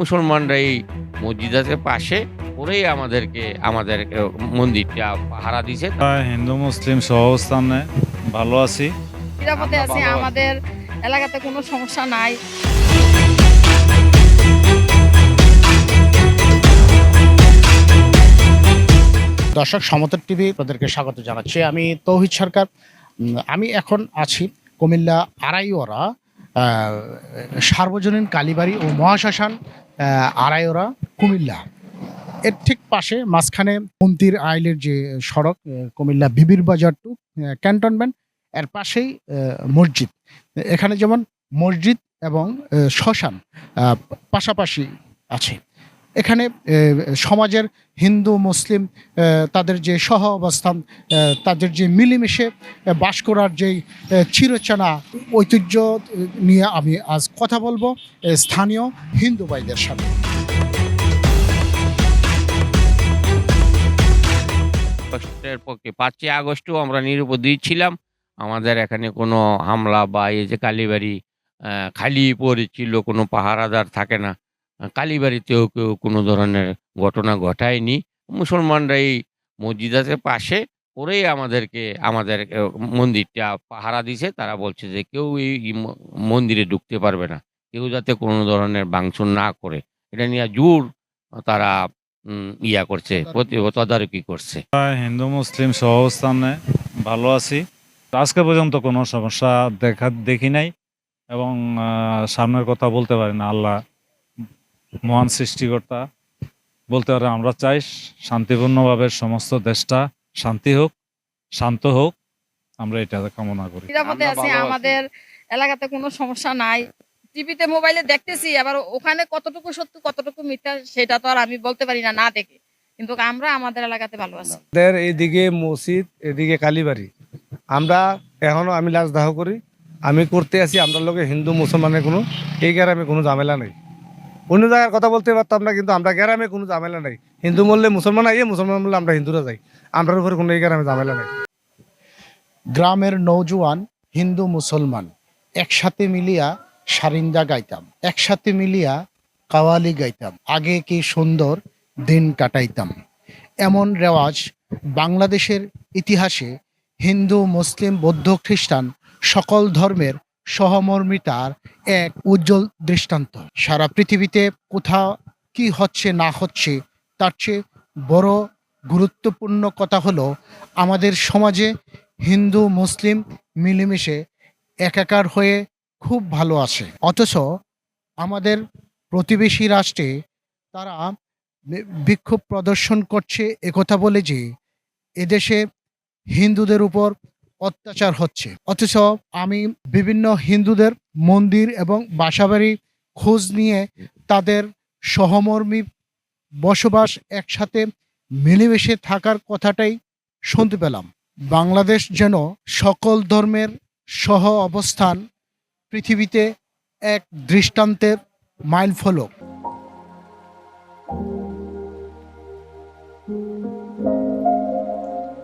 মুসলমানরা এই মসজিদের পাশে করেই আমাদেরকে আমাদের মন্দিরটা পাহারা দিছে হিন্দু মুসলিম সহস্থানে ভালো আছি। নিরাপদে আছি আমাদের এলাকাতে কোনো সমস্যা নাই। দর্শক সমতর টিভি তাদেরকে স্বাগত জানাচ্ছি। আমি তৌহিদ সরকার। আমি এখন আছি কুমিল্লা আড়াইওরা আহ, সার্বজনীন কালীবাড়ি ও মহাশ্মশান আড়াইওরা কুমিল্লা। এর ঠিক পাশে মাঝখানে মন্দির আইলের যে সড়ক কুমিল্লা বিবির বাজার টু ক্যান্টনমেন্ট। এর পাশেই মসজিদ। এখানে যেমন মসজিদ এবং শ্মশান পাশাপাশি আছে। এখানে সমাজের হিন্দু, মুসলিম তাদের যে সহ অবস্থান তাদের যে মিলেমিশে বাস করার যেই চিরচেনা ঐতিহ্য নিয়ে আমি আজ কথা বলব স্থানীয় হিন্দু ভাইদের সাথে পাঁচই আগস্টও আমরা নিরুপদ্রী ছিলাম। আমাদের এখানে কোনো হামলা বা এই যে কালীবাড়ি খালি পড়েছিল, কোনো পাহারাদার থাকে না। কালীবাড়িতেও কেউ কোনো ধরনের ঘটনা ঘটায়নি। মুসলমানরা এই মসজিদের পাশে করেই আমাদেরকে, আমাদের মন্দিরটা পাহারা দিছে তারা বলছে যে কেউ এই মন্দিরে ঢুকতে পারবে না। কেউ যাতে কোনো ধরনের ভাঙচুর না করে। এটা নিয়ে জোর তারা ইয়া করছে তদারকি করছে। হিন্দু, মুসলিম সহাবস্থানে ভালো আছি। আজকে পর্যন্ত কোনো সমস্যা দেখা, দেখি নাই এবং সামনের কথা বলতে পারি না, আল্লাহ মহান সৃষ্টিকর্তা বলতে পারে আমরা চাই শান্তিপূর্ণভাবে সমস্ত দেশটা শান্তি হোক শান্ত হোক আমরা এটা কামনা করি। নিরাপদে আছি। আমাদের এলাকাতে কোনো সমস্যা নাই। টিভিতে মোবাইলে দেখতেছি আবার ওখানে কতটুকু সত্য কতটুকু মিথ্যা সেটা তো আর আমি বলতে পারি না না দেখে। কিন্তু আমরা আমাদের এলাকাতে ভালো আছি। আমাদের এইদিকে মসজিদ এদিকে কালীবাড়ি। আমরা এখনও আমি লাশ দাহ করি আমি করতে আছি আমরা লোকে হিন্দু মুসলমানের কোনো এই গ্রামে কোনো ঝামেলা নেই। অন্য জায়গার কথা বলতে পারতাম না, কিন্তু আমরা গ্রামে কোনো ঝামেলা নাই। হিন্দু মরলে মুসলমান আইয়ে, মুসলমান মরলে আমরা হিন্দুরা যাই। আমরার উপরে কোনো এই গ্রামে ঝামেলা নাই। গ্রামের নৌজওয়ান হিন্দু মুসলমান, একসাথে মিলিয়া সারিন্দা গাইতাম, একসাথে মিলিয়া কাওয়ালি গাইতাম, আগে কি সুন্দর দিন কাটাইতাম। এমন রেওয়াজ বাংলাদেশের ইতিহাসে হিন্দু, মুসলিম, বৌদ্ধ, খ্রিস্টান সকল ধর্মের সহমর্মিতার এক উজ্জ্বল দৃষ্টান্ত। সারা পৃথিবীতে কোথাও কি হচ্ছে, না হচ্ছে, তার চেয়ে বড় গুরুত্বপূর্ণ কথা হলো, আমাদের সমাজে হিন্দু, মুসলিম মিলেমিশে একাকার হয়ে খুব ভালো আছে। অথচ আমাদের প্রতিবেশী রাষ্ট্রে তারা বিক্ষোভ প্রদর্শন করছে একথা বলে যে, এদেশে হিন্দুদের উপর অত্যাচার হচ্ছে। অথচ আমি বিভিন্ন হিন্দুদের মন্দির এবং বাসাবাড়ি খোঁজ নিয়ে তাদের সহমর্মী বসবাস একসাথে মিলেমিশে থাকার কথাটাই শুনতে পেলাম। বাংলাদেশ যেন সকল ধর্মের সহ অবস্থান পৃথিবীতে এক দৃষ্টান্তের মাইল ফলক